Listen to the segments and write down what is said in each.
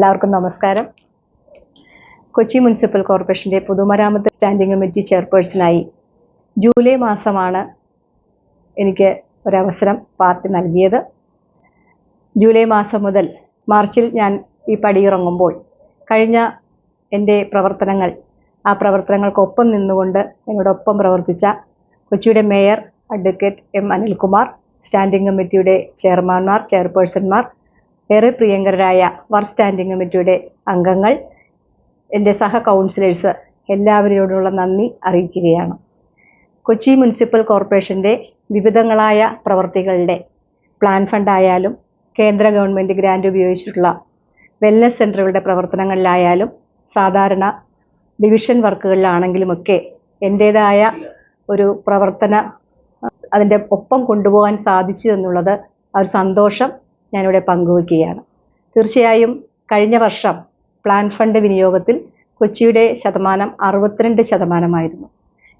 എല്ലാവർക്കും നമസ്കാരം. കൊച്ചി മുനിസിപ്പൽ കോർപ്പറേഷന്റെ പൊതുമരാമത്ത് സ്റ്റാൻഡിംഗ് കമ്മിറ്റി ചെയർപേഴ്സണായി ജൂലൈ മാസമാണ് എനിക്ക് ഒരവസരം പാർട്ടി നൽകിയത്. ജൂലൈ മാസം മുതൽ മാർച്ചിൽ ഞാൻ ഈ പടിയിറങ്ങുമ്പോൾ കഴിഞ്ഞ എന്റെ പ്രവർത്തനങ്ങൾ ആ പ്രവർത്തനങ്ങൾക്കൊപ്പം നിന്നുകൊണ്ട് എന്നോടൊപ്പം പ്രവർത്തിച്ച കൊച്ചിയുടെ mayor advocate M Anilkumar standing കമ്മിറ്റിയുടെ ചെയർമാൻമാർ ചെയർപേഴ്സൺമാർ ഏറെ പ്രിയങ്കരായ വർക്ക് സ്റ്റാൻഡിംഗ് കമ്മിറ്റിയുടെ അംഗങ്ങൾ എന്റെ സഹ കൗൺസിലേഴ്സ് എല്ലാവരോടുള്ള നന്ദി അറിയിക്കുകയാണ്. കൊച്ചി മുനിസിപ്പൽ കോർപ്പറേഷന്റെ വിവിധങ്ങളായ പ്രവർത്തികളുടെ പ്ലാൻ ഫണ്ടായാലും കേന്ദ്ര ഗവൺമെന്റ് ഗ്രാൻഡ് ഉപയോഗിച്ചിട്ടുള്ള വെൽനസ് സെന്ററുകളുടെ പ്രവർത്തനങ്ങളിലായാലും സാധാരണ ഡിവിഷൻ വർക്കുകളിലാണെങ്കിലുമൊക്കെ എന്റേതായ ഒരു പ്രവർത്തന അതിന്റെ ഒപ്പം കൊണ്ടുപോകാൻ സാധിച്ചു എന്നുള്ളത് ആ ഒരു സന്തോഷം ഞാനിവിടെ പങ്കുവയ്ക്കുകയാണ്. തീർച്ചയായും കഴിഞ്ഞ വർഷം പ്ലാൻ ഫണ്ട് വിനിയോഗത്തിൽ കൊച്ചിയുടെ ശതമാനം അറുപത്തിരണ്ട് ശതമാനമായിരുന്നു.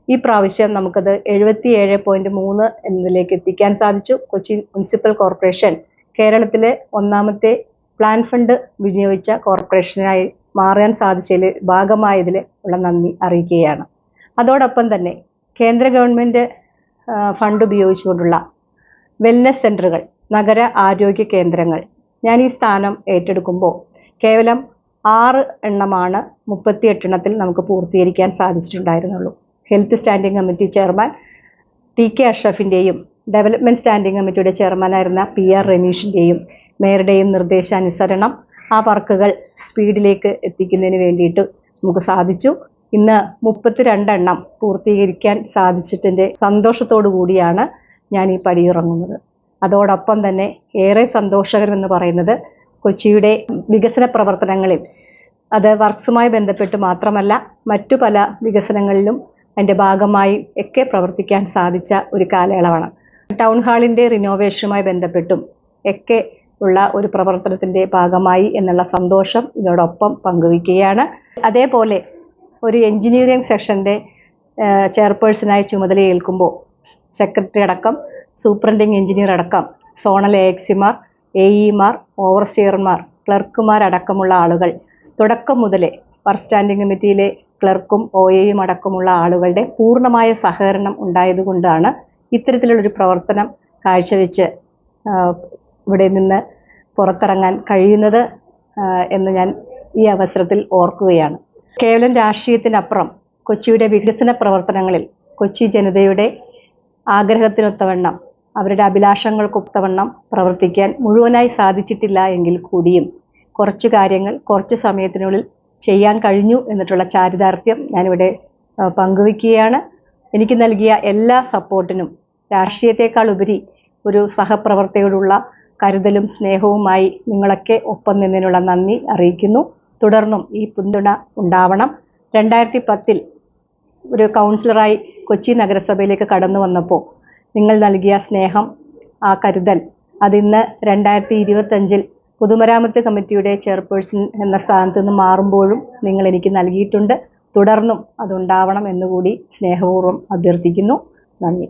ഈ പ്രാവശ്യം നമുക്കത് എഴുപത്തിയേഴ് പോയിന്റ് മൂന്ന് എന്നതിലേക്ക് എത്തിക്കാൻ സാധിച്ചു. കൊച്ചി മുനിസിപ്പൽ കോർപ്പറേഷൻ കേരളത്തിലെ ഒന്നാമത്തെ പ്ലാൻ ഫണ്ട് വിനിയോഗിച്ച കോർപ്പറേഷനായി മാറാൻ സാധിച്ചതിൽ ഭാഗമായതിൽ ഉള്ള നന്ദി അറിയിക്കുകയാണ്. അതോടൊപ്പം തന്നെ കേന്ദ്ര ഗവൺമെന്റ് ഫണ്ട് ഉപയോഗിച്ചുകൊണ്ടുള്ള വെൽനസ് സെന്ററുകൾ നഗര ആരോഗ്യ കേന്ദ്രങ്ങൾ. ഞാൻ ഈ സ്ഥാനം ഏറ്റെടുക്കുമ്പോൾ കേവലം ആറ് എണ്ണമാണ് മുപ്പത്തി എട്ടെണ്ണത്തിൽ നമുക്ക് പൂർത്തീകരിക്കാൻ സാധിച്ചിട്ടുണ്ടായിരുന്നുള്ളൂ. Health standing committee chairman T K അഷ്റഫിന്റെയും development standing കമ്മിറ്റിയുടെ ചെയർമാനായിരുന്ന പി ആർ രമീഷിന്റെയും മേയറുടെയും നിർദ്ദേശാനുസരണം ആ വർക്കുകൾ സ്പീഡിലേക്ക് എത്തിക്കുന്നതിന് വേണ്ടിയിട്ട് നമുക്ക് സാധിച്ചു. ഇന്ന് മുപ്പത്തിരണ്ടെണ്ണം പൂർത്തീകരിക്കാൻ സാധിച്ചിട്ടിന്റെ സന്തോഷത്തോടു കൂടിയാണ് ഞാൻ ഈ പടിയിറങ്ങുന്നത് അതോടൊപ്പം തന്നെ ഏറെ സന്തോഷകരമെന്ന് പറയുന്നത് കൊച്ചിയുടെ വികസന പ്രവർത്തനങ്ങളിൽ. അത് വർക്ക്സുമായി ബന്ധപ്പെട്ട് മാത്രമല്ല മറ്റു പല വികസനങ്ങളിലും അതിന്റെ ഭാഗമായി ഒക്കെ പ്രവർത്തിക്കാൻ സാധിച്ച ഒരു കാലയളവാണ്. ടൗൺ ഹാളിന്റെ റിനോവേഷനുമായി ബന്ധപ്പെട്ടും ഒക്കെ ഉള്ള ഒരു പ്രവർത്തനത്തിന്റെ ഭാഗമായി എന്നുള്ള സന്തോഷം ഇതിനോടൊപ്പം പങ്കുവയ്ക്കുകയാണ്. അതേപോലെ ഒരു എഞ്ചിനീയറിംഗ് സെക്ഷന്റെ ചെയർപേഴ്സണായി ചുമതലയേൽക്കുമ്പോൾ സെക്രട്ടറി അടക്കം സൂപ്രണ്ടിങ് എഞ്ചിനീയർ അടക്കം സോണൽ എ എക്സിമാർ എ ഇമാർ ഓവർസിയർമാർ ക്ലർക്കുമാരടക്കമുള്ള ആളുകൾ. തുടക്കം മുതലേ ഫസ്റ്റ് സ്റ്റാൻഡിംഗ് കമ്മിറ്റിയിലെ ക്ലർക്കും ഒ എയും അടക്കമുള്ള ആളുകളുടെ പൂർണമായ സഹകരണം ഉണ്ടായതുകൊണ്ടാണ് ഇത്തരത്തിലുള്ളൊരു പ്രവർത്തനം കാഴ്ചവെച്ച് ഇവിടെ നിന്ന് പുറത്തിറങ്ങാൻ കഴിയുന്നത് എന്ന് ഞാൻ ഈ അവസരത്തിൽ ഓർക്കുകയാണ്. കേവലം രാഷ്ട്രീയത്തിനപ്പുറം കൊച്ചിയുടെ വികസന പ്രവർത്തനങ്ങളിൽ കൊച്ചി ജനതയുടെ ആഗ്രഹത്തിനൊത്തവണ്ണം അവരുടെ അഭിലാഷങ്ങൾക്കൊത്തവണ്ണം പ്രവർത്തിക്കാൻ മുഴുവനായി സാധിച്ചിട്ടില്ല എങ്കിൽ കൂടിയും കുറച്ച് കാര്യങ്ങൾ കുറച്ച് സമയത്തിനുള്ളിൽ ചെയ്യാൻ കഴിഞ്ഞു എന്നിട്ടുള്ള ചാരിതാർത്ഥ്യം ഞാനിവിടെ പങ്കുവയ്ക്കുകയാണ്. എനിക്ക് നൽകിയ എല്ലാ സപ്പോർട്ടിനും രാഷ്ട്രീയത്തെക്കാൾ ഉപരി ഒരു സഹപ്രവർത്തകരോടുള്ള കരുതലും സ്നേഹവുമായി നിങ്ങളൊക്കെ ഒപ്പം നിന്നതിനുള്ള നന്ദി അറിയിക്കുന്നു. തുടർന്നും ഈ പിന്തുണ ഉണ്ടാവണം. രണ്ടായിരത്തി പത്തിൽ ഒരു കൗൺസിലറായി കൊച്ചി നഗരസഭയിലേക്ക് കടന്നു വന്നപ്പോൾ നിങ്ങൾ നൽകിയ സ്നേഹം ആ കരുതൽ അതിന്ന് രണ്ടായിരത്തി ഇരുപത്തഞ്ചിൽ പൊതുമരാമത്ത് കമ്മിറ്റിയുടെ ചെയർപേഴ്സൺ എന്ന സ്ഥാനത്ത് നിന്ന് മാറുമ്പോഴും നിങ്ങൾ എനിക്ക് നൽകിയിട്ടുണ്ട്. തുടർന്നും അതുണ്ടാവണം എന്നുകൂടി സ്നേഹപൂർവം അഭ്യർത്ഥിക്കുന്നു. നന്ദി.